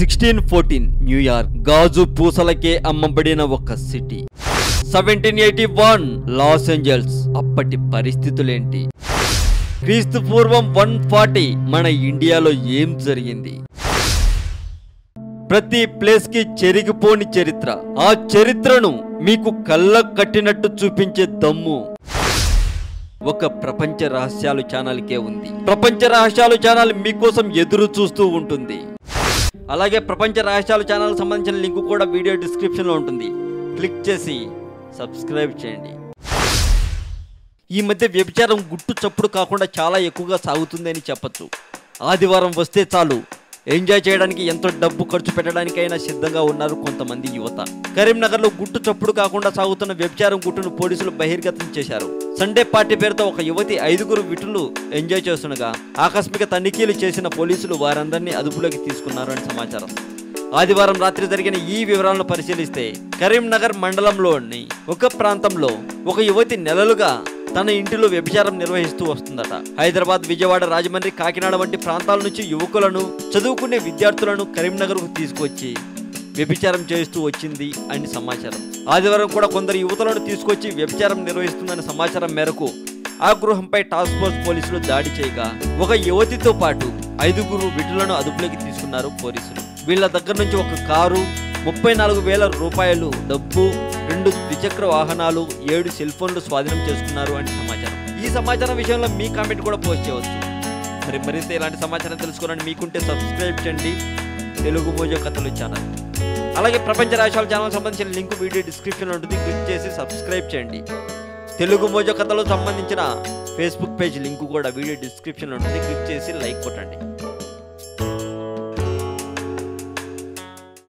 Sixteen fourteen New York గాజు పూసలకే అమ్మబడిన ఒక city seventeen eighty one Los Angeles అప్పటి పరిస్థితులేంటి? క్రీస్తు పూర్వం వన్ ఫార్టీ మన ఇండియాలో ఏం జరిగింది? ప్రతి ప్లేస్కి చెరిగిపోని చరిత్ర. ఆ చరిత్రను మీకు కళ్ళ కట్టినట్టు చూపించే దమ్ము. ఒక ప్రపంచ రహస్యాలు ఛానల్కే ఉంది. ప్రపంచ రహస్యాలు ఛానల్ మీకోసం ఎదురు చూస్తూ ఉంటుంది. అలాగే ప్రపంచ రహస్యాలు ఛానల్ సంబంధించిన లింక్ కూడా వీడియో డిస్క్రిప్షన్లో ఉంటుంది. క్లిక్ చేసి సబ్స్క్రైబ్ చేయండి. ఈ మధ్య వ్యభిచారం గుట్టు చప్పుడు కాకుండా చాలా ఎక్కువగా సాగుతుందని చెప్పచ్చు. ఆదివారం వస్తే చాలు ఎంజాయ్ చేయడానికి ఎంతో డబ్బు ఖర్చు పెట్టడానికైనా సిద్ధంగా ఉన్నారు కొంతమంది యువత. కరీంనగర్లో గుట్టు చప్పుడు కాకుండా సాగుతున్న వ్యభిచారం గుట్టును పోలీసులు బహిర్గతం చేశారు. సండే పార్టీ పేరుతో ఒక యువతి ఐదుగురు విటులు ఎంజాయ్ చేస్తుండగా ఆకస్మిక తనిఖీలు చేసిన పోలీసులు వారందరినీ అదుపులోకి తీసుకున్నారు అని సమాచారం. ఆదివారం రాత్రి జరిగిన ఈ వివరాలను పరిశీలిస్తే కరీంనగర్ మండలంలోని ఒక ప్రాంతంలో ఒక యువతి నెలలుగా తన ఇంటిలో వ్యభిచారం నిర్వహిస్తూ వస్తుందట. హైదరాబాద్ విజయవాడ రాజమండ్రి కాకినాడ వంటి ప్రాంతాల నుంచి యువకులను చదువుకునే విద్యార్థులను కరీంనగర్కు తీసుకొచ్చి వ్యభిచారం చేస్తూ వచ్చింది అని సమాచారం. ఆదివారం కూడా కొందరు యువతులను తీసుకొచ్చి వ్యభిచారం నిర్వహిస్తుందన్న సమాచారం మేరకు ఆ గృహంపై టాస్క్ ఫోర్స్ పోలీసులు దాడి చేయగా ఒక యువతితో పాటు ఐదుగురు విటులను అదుపులోకి తీసుకున్నారు పోలీసులు. వీళ్ళ దగ్గర నుంచి ఒక కారు ముప్పై నాలుగు వేల రూపాయలు డబ్బు రెండు ద్విచక్ర వాహనాలు ఏడు సెల్ ఫోన్లు స్వాధీనం చేసుకున్నారు అని సమాచారం. ఈ సమాచారం విషయంలో మీ కామెంట్ కూడా పోస్ట్ చేయవచ్చు. మరి మరింత ఇలాంటి సమాచారం తెలుసుకోవాలని మీకుంటే సబ్స్క్రైబ్ చేయండి. తెలుగు మోజో కథలు ఛానల్. అలాగే ప్రపంచ రాశాల ఛానల్ సంబంధించిన లింక్ వీడియో డిస్క్రిప్షన్ ఉంటుంది. క్లిక్ చేసి సబ్స్క్రైబ్ చేయండి. తెలుగు మోజో కథలకు సంబంధించిన ఫేస్బుక్ పేజ్ లింక్ కూడా వీడియో డిస్క్రిప్షన్లో ఉంటుంది. క్లిక్ చేసి లైక్ కొట్టండి.